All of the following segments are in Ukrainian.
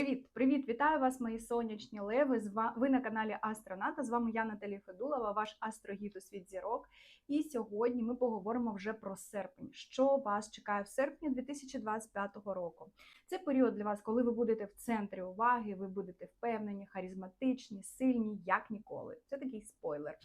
Привіт, привіт, вітаю вас, мої сонячні леви. Ви на каналі Астроната. З вами я Наталі Федулова, ваш астрогід у світ зірок. І сьогодні ми поговоримо вже про серпень. Що вас чекає в серпні 2025 року? Це період для вас, коли ви будете в центрі уваги, ви будете впевнені, харизматичні, сильні, як ніколи. Це такий спойлер.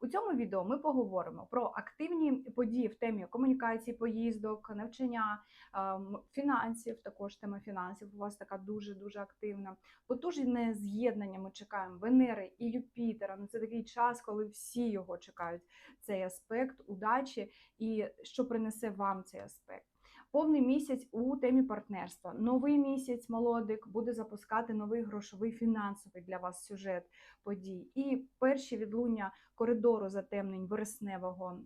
У цьому відео ми поговоримо про активні події в темі комунікації, поїздок, навчання, ем, фінансів. Також тема фінансів у вас така дуже дуже активна. Потужне з'єднання ми чекаємо Венери і Юпітера. Ну це такий час, коли всі його чекають. Цей аспект удачі і що принесе вам цей аспект. Повний місяць у темі партнерства. Новий місяць молодик буде запускати новий грошовий фінансовий для вас сюжет подій. І перші відлуння коридору затемнень вересневого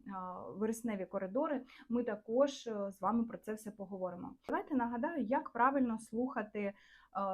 вересневі коридори. Ми також е, з вами про це все поговоримо. Давайте нагадаю, як правильно слухати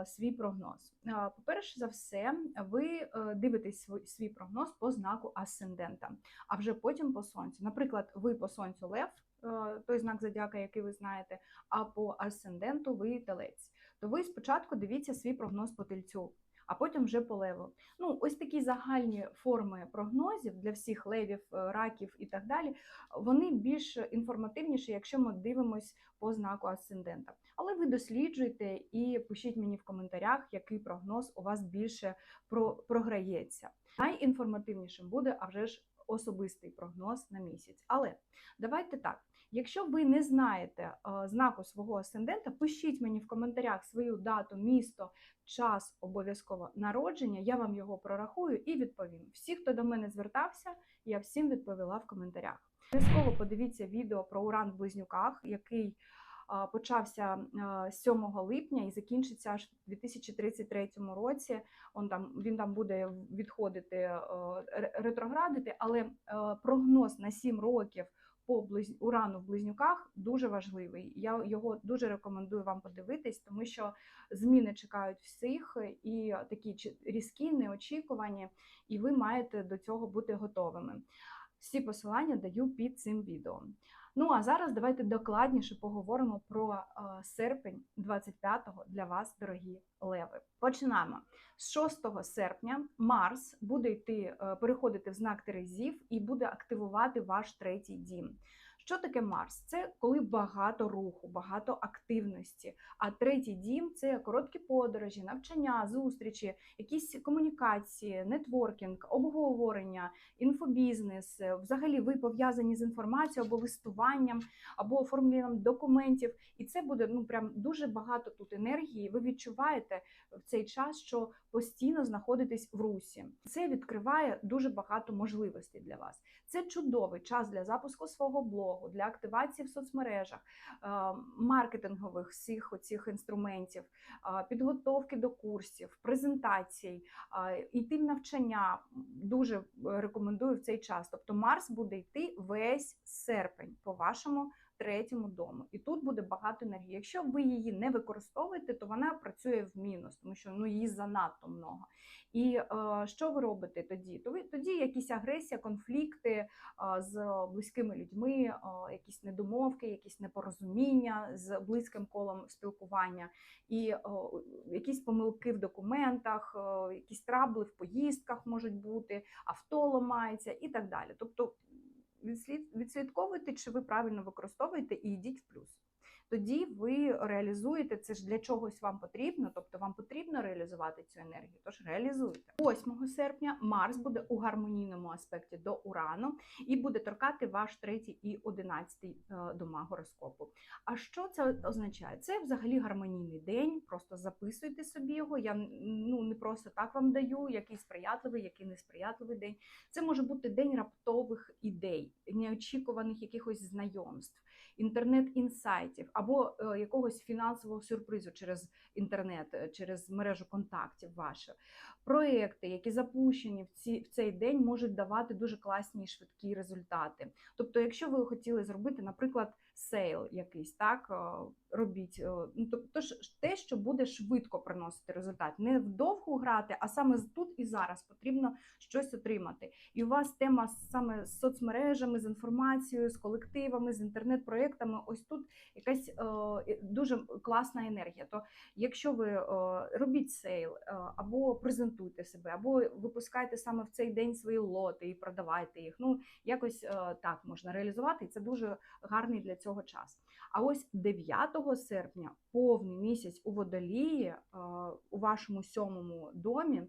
свій прогноз. Е, По-перше за все, ви е, дивитесь свій- прогноз по знаку асцендента, а вже потім по сонцю. Наприклад, ви по сонцю лев. е, Той знак зодіака, який ви знаєте, а по асценденту ви телець. То ви спочатку дивіться свій прогноз по тельцю, а потім вже по леву. Ну, ось такі загальні форми прогнозів для всіх левів, е, раків і так далі. Вони більш інформативніші, якщо ми дивимось по знаку асцендента. Але ви досліджуйте і пишіть мені в коментарях, який прогноз у вас більше про- програється. Найінформативнішим буде, а вже ж особистий прогноз на місяць. Але давайте так. Якщо ви не знаєте е, знаку свого асцендента, пишіть мені в коментарях свою дату, місто, час обов'язково народження. Я вам його прорахую і відповім. Всі, хто до мене звертався, я всім відповіла в коментарях. Обов'язково подивіться відео про уран в близнюках, який почався а, 7 липня і закінчиться аж в 2033 році. Он там він там буде відходити е, ретроградити, але е, прогноз на 7 років по близ... урану в близнюках дуже важливий. Я його дуже рекомендую вам подивитись, тому що зміни чекають всіх і такі різкі, неочікувані, і ви маєте до цього бути готовими. Всі посилання даю під цим відео. Ну а зараз давайте докладніше поговоримо про е, серпень 25-го для вас, дорогі леви. Починаємо. З 6 серпня Марс буде йти, е, переходити в знак Терезів і буде активувати ваш третій дім. Що таке Марс? Це коли багато руху, багато активності. А третій дім це короткі подорожі, навчання, зустрічі, якісь комунікації, нетворкінг, обговорення, інфобізнес. Е, Взагалі, ви пов'язані з інформацією або листуванням, або оформленням документів. І це буде ну прям дуже багато тут енергії. Ви відчуваєте в цей час, що постійно знаходитесь в русі. Це відкриває дуже багато можливостей для вас. Це чудовий час для запуску свого блогу, для активації в соцмережах, е, маркетингових всіх оцих інструментів, е, підготовки до курсів, презентацій, іти йти в навчання. Дуже е, рекомендую в цей час. Тобто Марс буде йти весь серпень по вашому третьому дому, і тут буде багато енергії. Якщо ви її не використовуєте, то вона працює в мінус, тому що ну її занадто много. І е, що ви робите тоді? То ви тоді якісь агресія, конфлікти е, з близькими людьми, е, якісь недомовки, якісь непорозуміння з близьким колом спілкування, і е, якісь помилки в документах, е, якісь трабли в поїздках можуть бути, авто ламається і так далі. Тобто відслідковуйте, чи ви правильно використовуєте, і йдіть в плюс. Тоді ви реалізуєте це ж для чогось вам потрібно, тобто вам потрібно реалізувати цю енергію. Тож реалізуйте. 8 серпня Марс буде у гармонійному аспекті до Урану і буде торкати ваш третій і одинадцятий е, дома гороскопу. А що це означає? Це взагалі гармонійний день. Просто записуйте собі його. Я ну не просто так вам даю, який сприятливий, який несприятливий день. Це може бути день раптових ідей, неочікуваних якихось знайомств, інтернет-інсайтів або е, якогось фінансового сюрпризу через інтернет, е, через мережу контактів ваших. Проекти, які запущені в, ці, в цей день, можуть давати дуже класні і швидкі результати. Тобто, якщо ви хотіли зробити, наприклад, сейл якийсь, так, е, робіть. е, Ну, тобто те, що буде швидко приносити результат. Не вдовго грати, а саме тут і зараз потрібно щось отримати. І у вас тема саме з соцмережами, з інформацією, з колективами, з інтернет-проєктами. Ось тут якась е, дуже класна енергія. То якщо ви е, робіть сейл, е, або презентуйте себе, або випускайте саме в цей день свої лоти і продавайте їх. Ну якось е, так можна реалізувати, і це дуже гарний для цього час. А ось 9 серпня, повний місяць у водолії е, у вашому сьомому домі. е,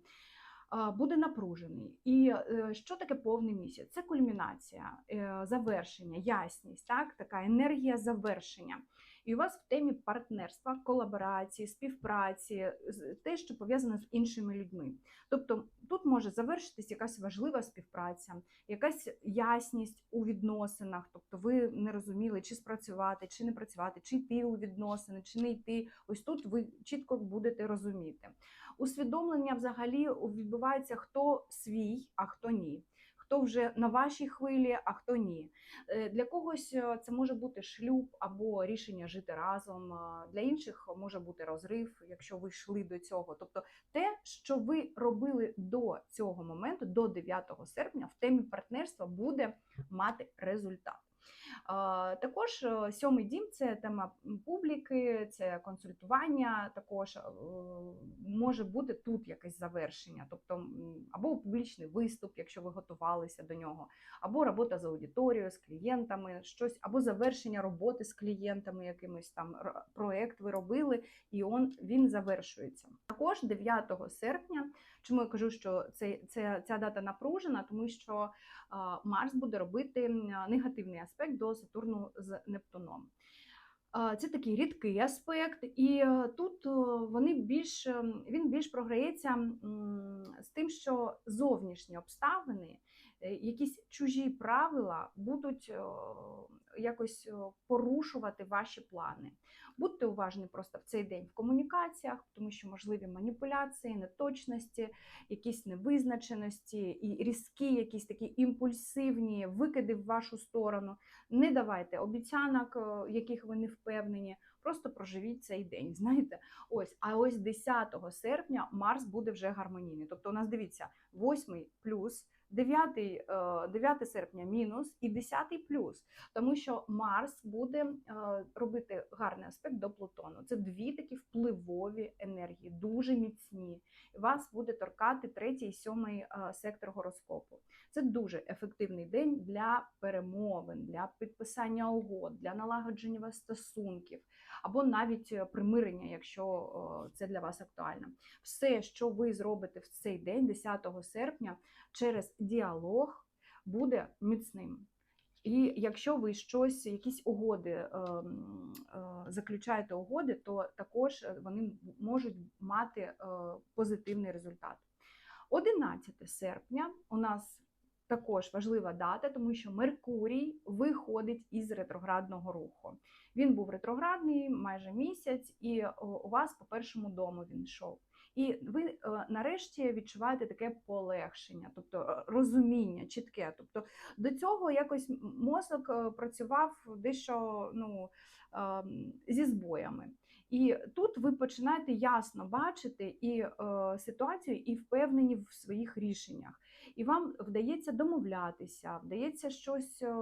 Буде напружений. І е, що таке повний місяць? Це кульмінація, завершення, ясність, так? така енергія завершення. І у вас в темі партнерства, колаборації, співпраці, те, що пов'язане з іншими людьми. Тобто тут може завершитись якась важлива співпраця, якась ясність у відносинах. Тобто ви не розуміли, чи спрацювати, чи не працювати, чи йти у відносини, чи не йти. Ось тут ви чітко будете розуміти. Усвідомлення взагалі відбувається хто свій, а хто ні. Хто вже на вашій хвилі, а хто ні. Е, Для когось е, це може бути шлюб або рішення жити разом. Для інших може бути розрив, якщо ви йшли до цього. Тобто те, що ви робили до цього моменту, до 9 серпня, в темі партнерства буде мати результат. Також е, сьомий дім це тема публіки, це консультування. Також е, може бути тут якесь завершення, тобто або публічний виступ, якщо ви готувалися до нього, або робота з аудиторією, з клієнтами, щось, або завершення роботи з клієнтами, якимось там проект ви робили, і он він завершується. Також 9 серпня. Чому я кажу, що це, це ця дата напружена, тому що Марс буде робити негативний аспект до Сатурну з Нептуном. Це такий рідкий аспект, і е, тут е, вони більш ем, він більш програється з тим, що зовнішні обставини, якісь чужі правила будуть е, якось е, порушувати ваші плани. Будьте уважні просто в цей день в комунікаціях, тому що можливі маніпуляції, неточності, якісь невизначеності і різкі, якісь такі імпульсивні викиди в вашу сторону. Не давайте обіцянок, е, яких ви не впевнені. Просто проживіть цей день. Знаєте, ось, а ось 10 серпня Марс буде вже гармонійний. Тобто, у нас дивіться, 8 плюс. 9, е, 9 серпня мінус і 10 плюс, тому що Марс буде е, робити гарний аспект до Плутону. Це дві такі впливові енергії, дуже міцні. Вас буде торкати третій і сьомий е, сектор гороскопу. Це дуже ефективний день для перемовин, для підписання угод, для налагодження вас стосунків або навіть е, примирення, якщо е, це для вас актуально. Все, що ви зробите в цей день, 10 серпня, через діалог буде міцним. І якщо ви щось, якісь угоди е, е, заключаєте угоди, то також е, вони можуть мати позитивний результат. 11 серпня у нас також важлива дата, тому що Меркурій виходить із ретроградного руху. Він був ретроградний майже місяць, і у вас по першому дому він йшов. І ви е, нарешті відчуваєте таке полегшення, тобто е, розуміння чітке. Тобто до цього якось мозок е, працював дещо ну, ем, зі збоями. І тут ви починаєте ясно бачити і е, ситуацію, і впевнені в своїх рішеннях. І вам вдається домовлятися, вдається щось е,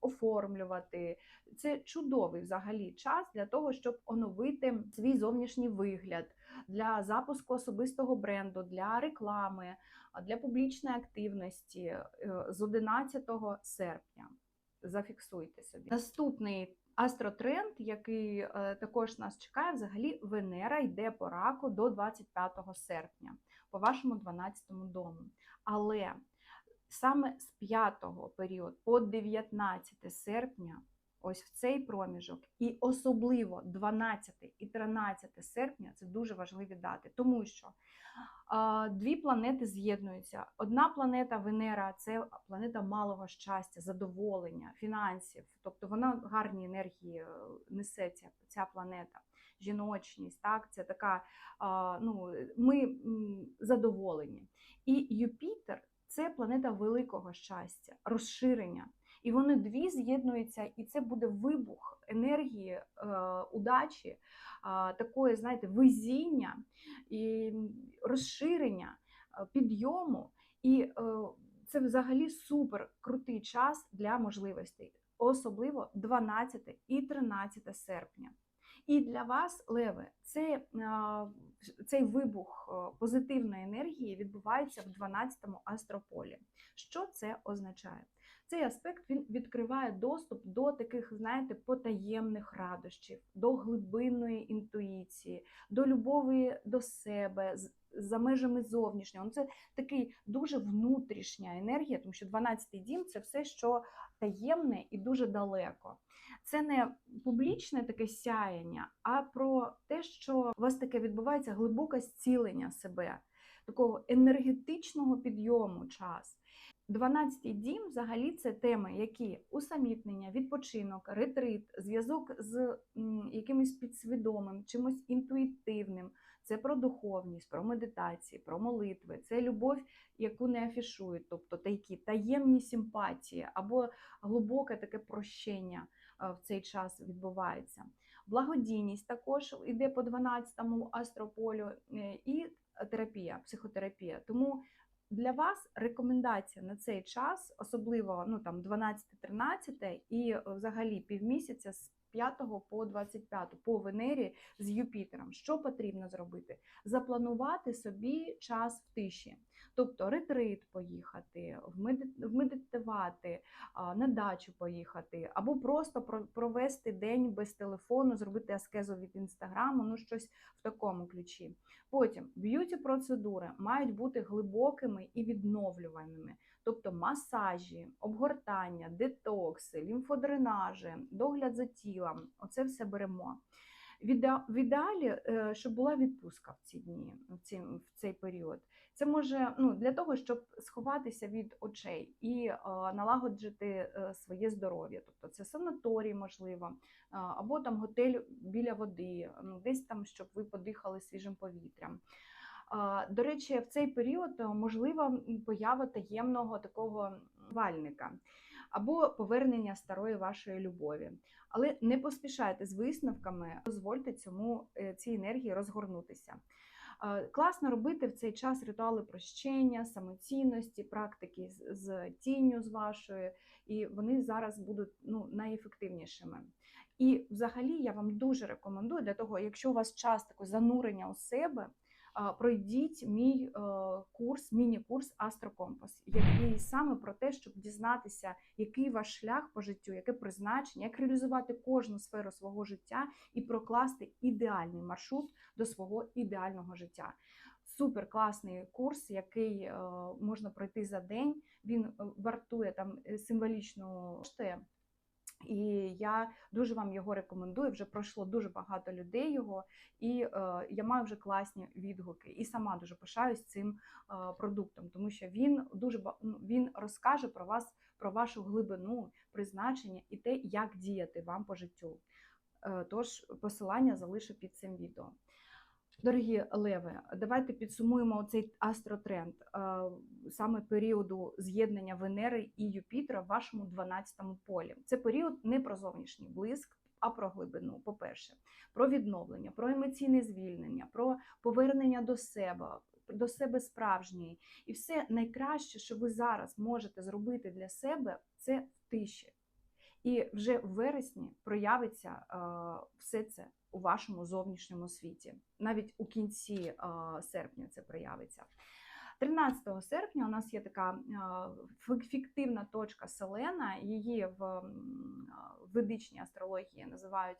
оформлювати. Це чудовий взагалі час для того, щоб оновити свій зовнішній вигляд для запуску особистого бренду, для реклами, для публічної активності е, з 11 серпня. Зафіксуйте собі. Наступний астротренд, який е, також нас чекає, взагалі Венера йде по раку до 25 серпня, по вашому 12 дому. Але саме з 5 період по 19 серпня, ось в цей проміжок, і особливо 12 і 13 серпня це дуже важливі дати, тому що а, дві планети з'єднуються. Одна планета Венера це планета малого щастя, задоволення, фінансів. Тобто вона гарні енергії е, несе ця, ця планета. Жіночність, так, це така, а, ну, ми задоволені. І Юпітер це планета великого щастя, розширення. І вони дві з'єднуються, і це буде вибух енергії, е, удачі, е, такої, знаєте, везіння і розширення, е, підйому. І е, це взагалі супер крутий час для можливостей, особливо 12 і 13 серпня. І для вас, Леви, це, цей вибух е, позитивної енергії відбувається в 12-му астрополі. Що це означає? Цей аспект він відкриває доступ до таких, знаєте, потаємних радощів, до глибинної інтуїції, до любові до себе, за межами зовнішнього. Ну, Це такий дуже внутрішня енергія, тому що 12-й дім це все, що таємне і дуже далеко. Це не публічне таке сяяння, а про те, що у вас таке відбувається глибоке зцілення себе, такого енергетичного підйому час. 12-й дім взагалі це теми, які усамітнення, відпочинок, ретрит, зв'язок з якимось підсвідомим, чимось інтуїтивним. Це про духовність, про медитації, про молитви, це любов, яку не афішують, тобто такі таємні симпатії або глибоке таке прощення е, в цей час відбувається. Благодійність також йде по 12-му астрополю е, і терапія, психотерапія. Тому для вас рекомендація на цей час, особливо ну там 12-13 і е, взагалі півмісяця з 5 по 25 по Венері з Юпітером. Що потрібно зробити? Запланувати собі час в тиші. Тобто ретрит поїхати, вмеди- вмедитувати, на дачу поїхати, або просто провести день без телефону, зробити аскезу від інстаграму, ну щось в такому ключі. Потім б'юті процедури мають бути глибокими і відновлюваними, тобто масажі, обгортання, детокси, лімфодренажі, догляд за тілом. Оце все беремо. В ідеалі, е, щоб була відпустка в ці дні, в ці- в цей період. Це може ну, для того, щоб сховатися від очей і е, налагоджити е, своє здоров'я. Тобто це санаторій, можливо, або там готель біля води, ну, десь там, щоб ви подихали свіжим повітрям. До речі, в цей період можлива поява таємного такого вальника або повернення старої вашої любові. Але не поспішайте з висновками, дозвольте цьому е, цій енергії розгорнутися. Класно робити в цей час ритуали прощення, самоцінності, практики з, тінню з вашою, і вони зараз будуть ну, найефективнішими. І взагалі я вам дуже рекомендую для того, якщо у вас час такого занурення у себе, пройдіть мій е, курс, міні-курс Астрокомпас, який саме про те, щоб дізнатися, який ваш шлях по життю, яке призначення, як реалізувати кожну сферу свого життя і прокласти ідеальний маршрут до свого ідеального життя. Супер класний курс, який е, можна пройти за день. Він е, вартує там символічно коштує. І я дуже вам його рекомендую. Вже пройшло дуже багато людей його, і е, я маю вже класні відгуки. І сама дуже пишаюсь цим е, продуктом, тому що він дуже ну, він розкаже про вас, про вашу глибину, призначення і те, як діяти вам по життю. Е, тож посилання залишу під цим відео. Дорогі леви, давайте підсумуємо цей астротренд саме періоду з'єднання Венери і Юпітера в вашому 12-му полі. Це період не про зовнішній блиск, а про глибину. По-перше, про відновлення, про емоційне звільнення, про повернення до себе, до себе справжньої. І все найкраще, що ви зараз можете зробити для себе, це в тиші. І вже в вересні проявиться все це у вашому зовнішньому світі. Навіть у кінці е, серпня це проявиться. 13 серпня у нас є така е, фіктивна точка Селена. Її в ведичній астрології називають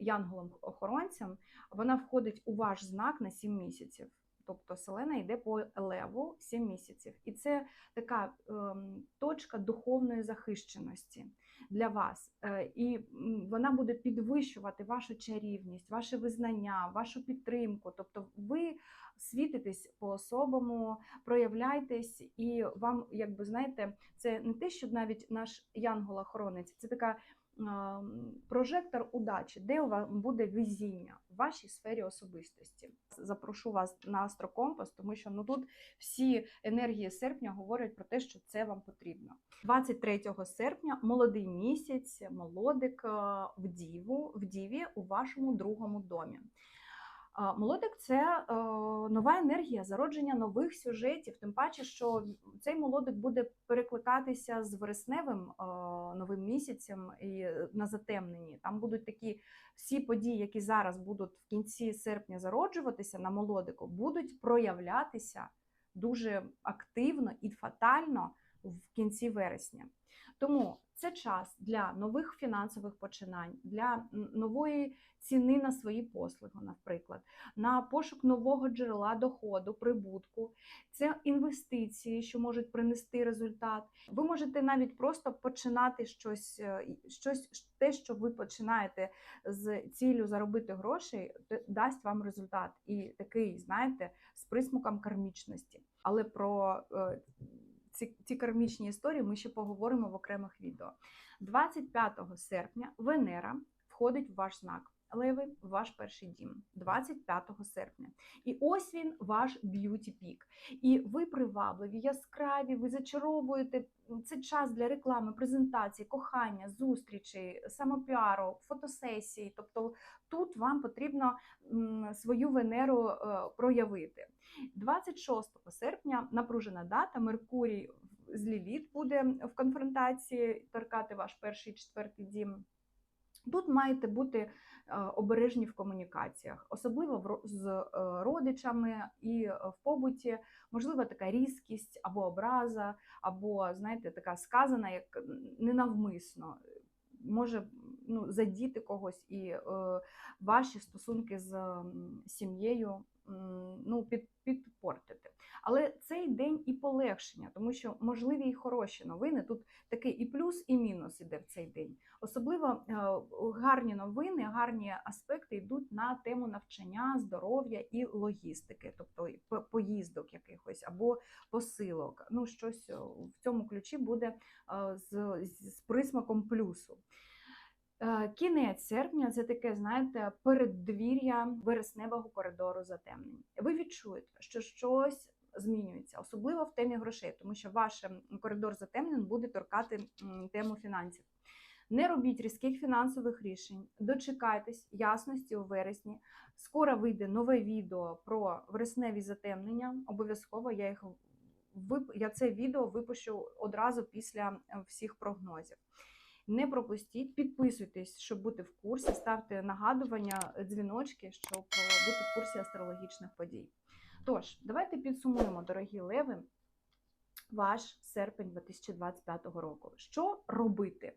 янголом-охоронцем. Вона входить у ваш знак на 7 місяців. Тобто Селена йде по леву 7 місяців. І це така ем, точка духовної захищеності для вас. Е, І вона буде підвищувати вашу чарівність, ваше визнання, вашу підтримку. Тобто ви світитесь по-особому, проявляйтесь, і вам, якби знаєте, це не те, що навіть наш янгол-охоронець, це така прожектор удачі, де у вас буде везіння в вашій сфері особистості. Запрошу вас на астрокомпас, тому що ну тут всі енергії серпня говорять про те, що це вам потрібно. 23 серпня молодий місяць, молодик в діву в діві у вашому другому домі. Молодик це е, нова енергія, зародження нових сюжетів. Тим паче, що цей молодик буде перекликатися з вересневим е, новим місяцем і е, на затемненні. Там будуть такі всі події, які зараз будуть в кінці серпня зароджуватися на молодику, будуть проявлятися дуже активно і фатально в кінці вересня. Тому це час для нових фінансових починань, для нової ціни на свої послуги, наприклад, на пошук нового джерела доходу, прибутку. Це інвестиції, що можуть принести результат. Ви можете навіть просто починати щось, е, щось те, що ви починаєте з ціллю заробити грошей, т- дасть вам результат. І такий, знаєте, з присмаком кармічності. Але про е, ці, ці кармічні історії ми ще поговоримо в окремих відео. 25 серпня Венера входить в ваш знак. Леви ваш перший дім 25 серпня. І ось він ваш б'юті пік. І ви привабливі, яскраві, ви зачаровуєте це час для реклами, презентації, кохання, зустрічей, самопіару, фотосесії. Тобто тут вам потрібно свою Венеру е, проявити. 26 серпня напружена дата. Меркурій з Ліліт буде в конфронтації торкати ваш перший і четвертий дім. Тут маєте бути обережні в комунікаціях, особливо з е, родичами і е, в побуті, можливо, така різкість або образа, або, знаєте, така сказана, як ненавмисно. Може ну, задіти когось і е, ваші стосунки з сім'єю ну, під, підпортити. Але цей день і полегшення, тому що можливі і хороші новини. Тут такий і плюс, і мінус іде в цей день. Особливо е, гарні новини, гарні аспекти йдуть на тему навчання, здоров'я і логістики, тобто поїздок якихось або посилок. Ну, щось в цьому ключі буде е, з, з присмаком плюсу. Е, Кінець серпня це таке, знаєте, переддвір'я вересневого коридору затемнень. Ви відчуєте, що щось змінюється, особливо в темі грошей, тому що ваш коридор затемнень буде торкати тему фінансів. Не робіть різких фінансових рішень, дочекайтесь ясності у вересні. Скоро вийде нове відео про вересневі затемнення. Обов'язково я їх я це відео випущу одразу після е, всіх прогнозів. Не пропустіть, підписуйтесь, щоб бути в курсі, ставте нагадування, дзвіночки, щоб е, бути в курсі астрологічних подій. Тож, давайте підсумуємо, дорогі леви, ваш серпень 2025 року. Що робити?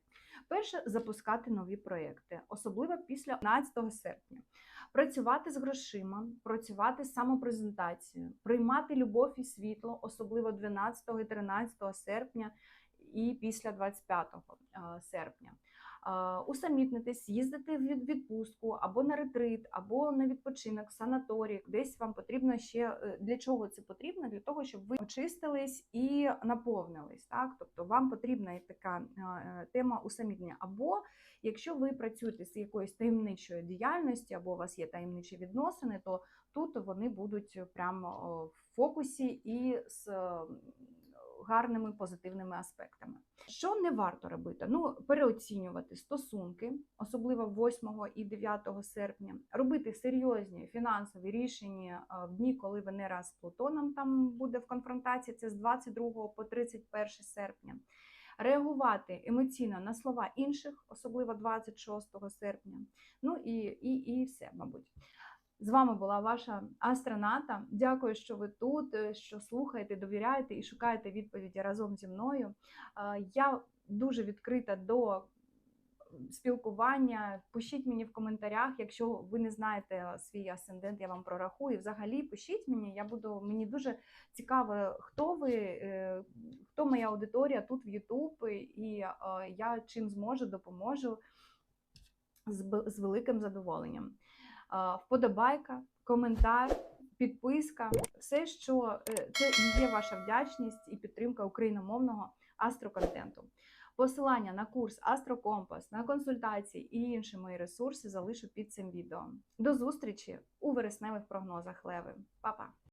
Перше, запускати нові проекти, особливо після 11 серпня. Працювати з грошима, працювати з самопрезентацією, приймати любов і світло, особливо 12 і 13 серпня і після 25 е, серпня. Усамітнитись, їздити в відпустку або на ретрит, або на відпочинок, в санаторій. Десь вам потрібно ще е, для чого це потрібно? Для того, щоб ви очистились і наповнились. Так, тобто вам потрібна така е, е, тема усамітнення. Або якщо ви працюєте з якоюсь таємничою діяльністю, або у вас є таємничі відносини, то тут вони будуть прямо в фокусі і з гарними позитивними аспектами. Що не варто робити? Ну, переоцінювати стосунки, особливо 8 і 9 серпня, робити серйозні фінансові рішення в дні, коли Венера з Плутоном там буде в конфронтації, це з 22 по 31 серпня. Реагувати емоційно на слова інших, особливо 26 серпня. Ну і, і, і все, мабуть. З вами була ваша астроната. Дякую, що ви тут, е, що слухаєте, довіряєте і шукаєте відповіді разом зі мною. Е, Я дуже відкрита до спілкування. Пишіть мені в коментарях, якщо ви не знаєте свій асцендент, я вам прорахую. Взагалі, пишіть мені. Я буду мені дуже цікаво, хто ви, е, хто моя аудиторія тут в YouTube, і е, я чим зможу, допоможу з великим задоволенням. Вподобайка, коментар, підписка, все, що е, це є ваша вдячність і підтримка україномовного астроконтенту. Посилання на курс Астрокомпас, на консультації і інші мої ресурси залишу під цим відео. До зустрічі у вересневих прогнозах Леви. Па-па!